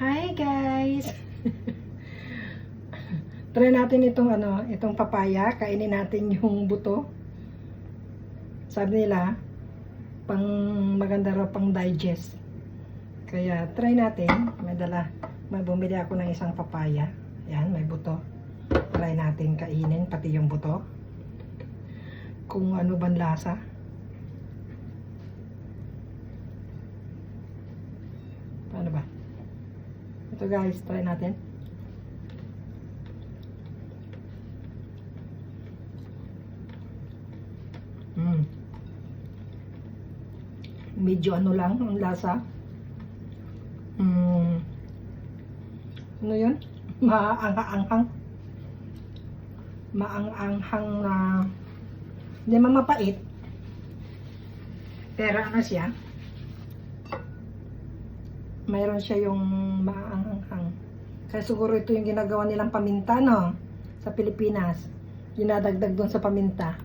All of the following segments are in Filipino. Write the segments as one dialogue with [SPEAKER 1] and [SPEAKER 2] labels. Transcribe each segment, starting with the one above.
[SPEAKER 1] Hi guys! Try natin itong ano, itong papaya. Kainin natin yung buto. Sabi nila, pang maganda raw pang digest. Kaya try natin. May dala, may bumili ako ng isang papaya. Yan, may buto. Try natin kainin, pati yung buto. Kung ano ban lasa. Ito guys, try natin. Mm. Medyo ano lang ang lasa. Mm. Ano yun? Maanghang-anghang. Maanghang na hindi man mapait. Pero ano siya? Mayroon siya yung maanghang. Kaya siguro ito yung ginagawa nilang paminta, no? Sa Pilipinas. Ginadagdag doon sa paminta.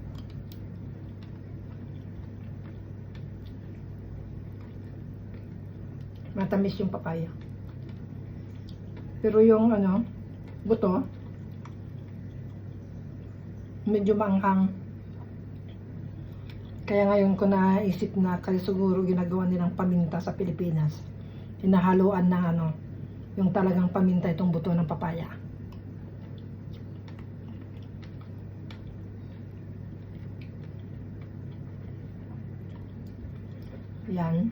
[SPEAKER 1] Matamis yung papaya. Pero yung ano, buto, medyo maanghang. Kaya ngayon ko naisip na kaya siguro ginagawa nilang paminta sa Pilipinas hinahaluan ng ano, yung talagang paminta itong buto ng papaya. Yan.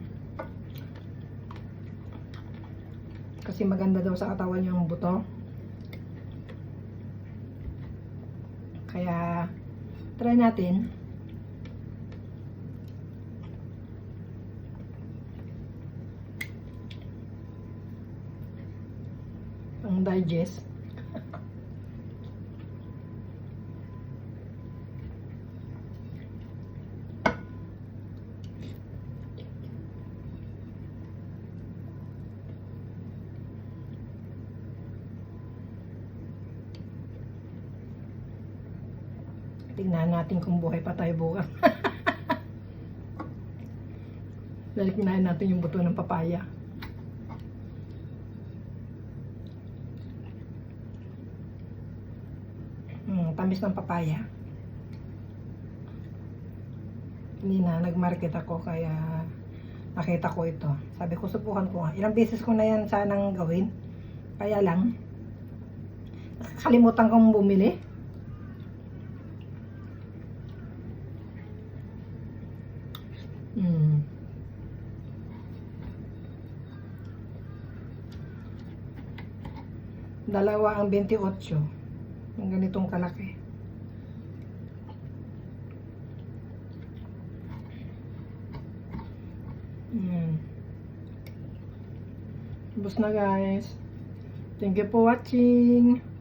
[SPEAKER 1] Kasi maganda daw sa katawan yung buto. Kaya, try natin. Ang digest. Tingnan natin kung buhay pa tayo bukas. Dahil kinain natin yung buto ng papaya. Hmm, tamis ng papaya. Hindi na, nag-market ako kaya nakita ko ito. Sabi ko, subukan ko nga. Ilang beses ko na yan sanang gawin. Kaya lang, nakakalimutan kong bumili. Hmm. Dalawa ang 28. Yung ganitong kalaki. Yan. Tapos na guys. Thank you for watching.